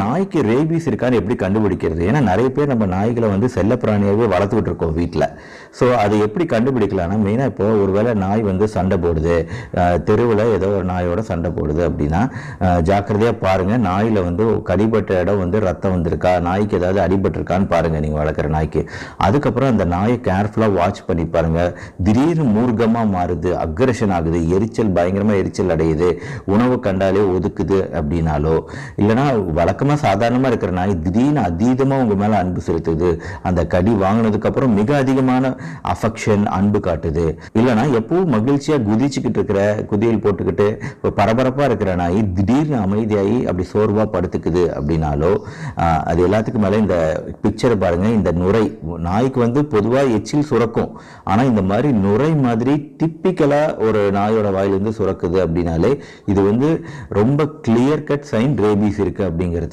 நாய்க்கு ரேபீஸ் இருக்கான்னு எப்படி கண்டுபிடிக்கிறது? ஏன்னா நிறைய பேர் நம்ம நாய்களை வந்து செல்லப்பிராணியாகவே வளர்த்துக்கிட்டு இருக்கோம் வீட்டில் ஸோ அதை எப்படி கண்டுபிடிக்கலாம்னா மெயினாக இப்போ ஒருவேளை நாய் வந்து சண்டை போடுது. தெருவில் ஏதோ ஒரு நாயோட சண்டை போடுது அப்படின்னா ஜாக்கிரதையாக பாருங்கள் நாயில் வந்து கடிபட்ட இடம் வந்து ரத்தம் வந்திருக்கா? நாய்க்கு ஏதாவது அடிபட்டிருக்கான்னு பாருங்கள் நீங்கள் வளர்க்குற நாய்க்கு. அதுக்கப்புறம் அந்த நாயை கேர்ஃபுல்லாக வாட்ச் பண்ணி பாருங்கள் திடீர்னு மூர்க்கமாக மாறுது அக்ரஷன் ஆகுது எரிச்சல் பயங்கரமாக எரிச்சல் அடையுது உணவு கண்டாலே ஒதுக்குது அப்படின்னாலோ இல்லைன்னா வழக்கமாக சாதாரணமாக இருக்கிற நாய் திடீர்னு அதீதமாக உங்கள் மேலே அன்பு செலுத்துது. அந்த கடி வாங்கினதுக்கப்புறம் மிக அதிகமான அஃபெக்ஷன் அன்பு காட்டுது. இல்லைன்னா எப்பவும் மகிழ்ச்சியாக குதிச்சுக்கிட்டு இருக்கிற குதியில் போட்டுக்கிட்டு பரபரப்பாக இருக்கிற நாய் திடீர்னு அமைதியாகி அப்படி சோர்வாக படுத்துக்குது அப்படின்னாலோ அது எல்லாத்துக்கும் மேலே இந்த பிக்சரை பாருங்கள் இந்த நுரை நாய்க்கு வந்து பொதுவாக எச்சில் சுரக்கும். ஆனால் இந்த மாதிரி நுரை மாதிரி டிப்பிக்கலாக ஒரு நாயோட வாயிலிருந்து சுரக்குது அப்படின்னாலே இது வந்து ரொம்ப கிளியர் கட் சைன் ரேபீஸ் இருக்குது அப்படிங்கிறது.